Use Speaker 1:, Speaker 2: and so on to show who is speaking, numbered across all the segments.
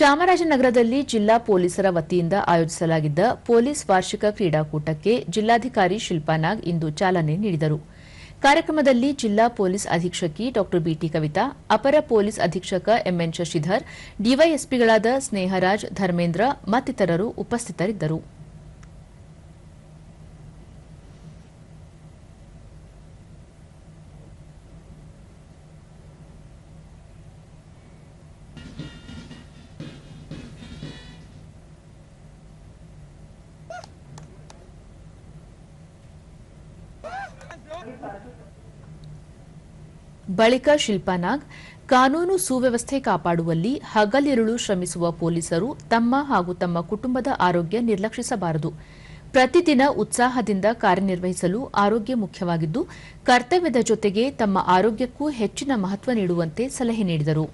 Speaker 1: ಚಾಮರಾಜನಗರದಲ್ಲಿ ಜಿಲ್ಲಾ ಪೊಲೀಸರ ವತಿಯಿಂದ ಆಯೋಜಿಸಲಾಗಿದ್ದ ಪೊಲೀಸ್ ವಾರ್ಷಿಕ ಕ್ರೀಡಾಕೂಟಕ್ಕೆ ಜಿಲ್ಲಾಧಿಕಾರಿ ಶಿಲ್ಪಾ ನಾಗ್ ಇಂದು ಚಾಲನೆ ನೀಡಿದರು. ಕಾರ್ಯಕ್ರಮದಲ್ಲಿ ಜಿಲ್ಲಾ ಪೊಲೀಸ್ ಅಧೀಕ್ಷಕಿ ಡಾ ಬಿಟಿ ಕವಿತಾ, ಅಪರ ಪೊಲೀಸ್ ಅಧೀಕ್ಷಕ ಎಂಎನ್ ಶಶಿಧರ್ ಡಿವೈಎಸ್ಪಿಗಳಾದ ಸ್ನೇಹರಾಜ್, ಧರ್ಮೇಂದ್ರ ಮತ್ತಿತರರು ಉಪಸ್ಥಿತರಿದ್ದರು. ಬಳಿಕ ಶಿಲ್ಪಾನಾಗ್ ಕಾನೂನು ಸುವ್ಯವಸ್ಥೆ ಕಾಪಾಡುವಲ್ಲಿ ಹಗಲಿರುಳು ಶ್ರಮಿಸುವ ಪೊಲೀಸರು ತಮ್ಮ ಹಾಗೂ ತಮ್ಮ ಕುಟುಂಬದ ಆರೋಗ್ಯ ನಿರ್ಲಕ್ಷಿಸಬಾರದು. ಪ್ರತಿದಿನ ಉತ್ಸಾಹದಿಂದ ಕಾರ್ಯನಿರ್ವಹಿಸಲು ಆರೋಗ್ಯ ಮುಖ್ಯವಾಗಿದ್ದು, ಕರ್ತವ್ಯದ ಜೊತೆಗೆ ತಮ್ಮ ಆರೋಗ್ಯಕ್ಕೂ ಹೆಚ್ಚಿನ ಮಹತ್ವ ನೀಡುವಂತೆ ಸಲಹೆ ನೀಡಿದರು.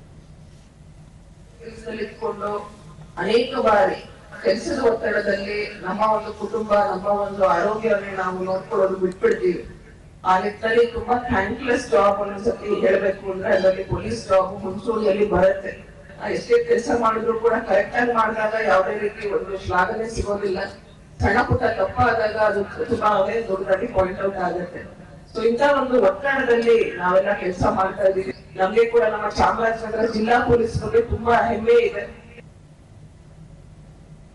Speaker 2: ಅನೇಕ ಬಾರಿ ಕೆಲಸದ ಒತ್ತಡದಲ್ಲಿ ನಮ್ಮ ಒಂದು ಕುಟುಂಬ, ನಮ್ಮ ಒಂದು ಆರೋಗ್ಯವನ್ನು ನಾವು ನೋಡ್ಕೊಳ್ಳೋದು ಬಿಟ್ಬಿಡ್ತೀವಿ. ಆ ನಿಟ್ಟಿನಲ್ಲಿ ತುಂಬಾ ಥ್ಯಾಂಕ್ಲೆಸ್ ಜಾಬ್ ಅನ್ನೋಸತಿ ಹೇಳ್ಬೇಕು ಅಂದ್ರೆ ಅದರಲ್ಲಿ ಪೊಲೀಸ್ ಜಾಬ್ ಮುಂಚೂಣಿಯಲ್ಲಿ ಬರುತ್ತೆ. ಎಷ್ಟೇ ಕೆಲಸ ಮಾಡಿದ್ರು ಕೂಡ ಕರೆಕ್ಟ್ ಆಗಿ ಮಾಡಿದಾಗ ಯಾವುದೇ ರೀತಿ ಒಂದು ಶ್ಲಾಘನೆ ಸಿಗೋದಿಲ್ಲ. ಸಣ್ಣ ಪುಟ್ಟ ತಪ್ಪಾದಾಗ ಅದು ತುಂಬಾ ದೊಡ್ಡದಾಗಿ ಪಾಯಿಂಟ್ ಔಟ್ ಆಗುತ್ತೆ. ಸೊ ಇಂತ ಒಂದು ಒತ್ತಡದಲ್ಲಿ ನಾವೆಲ್ಲ ಕೆಲಸ ಮಾಡ್ತಾ ಇದೀವಿ ನಮ್ಗೆ ಕೂಡ ನಮ್ಮ ಚಾಮರಾಜನಗರ ಜಿಲ್ಲಾ ಪೊಲೀಸ್ ಬಗ್ಗೆ ತುಂಬಾ ಹೆಮ್ಮೆ ಇದೆ.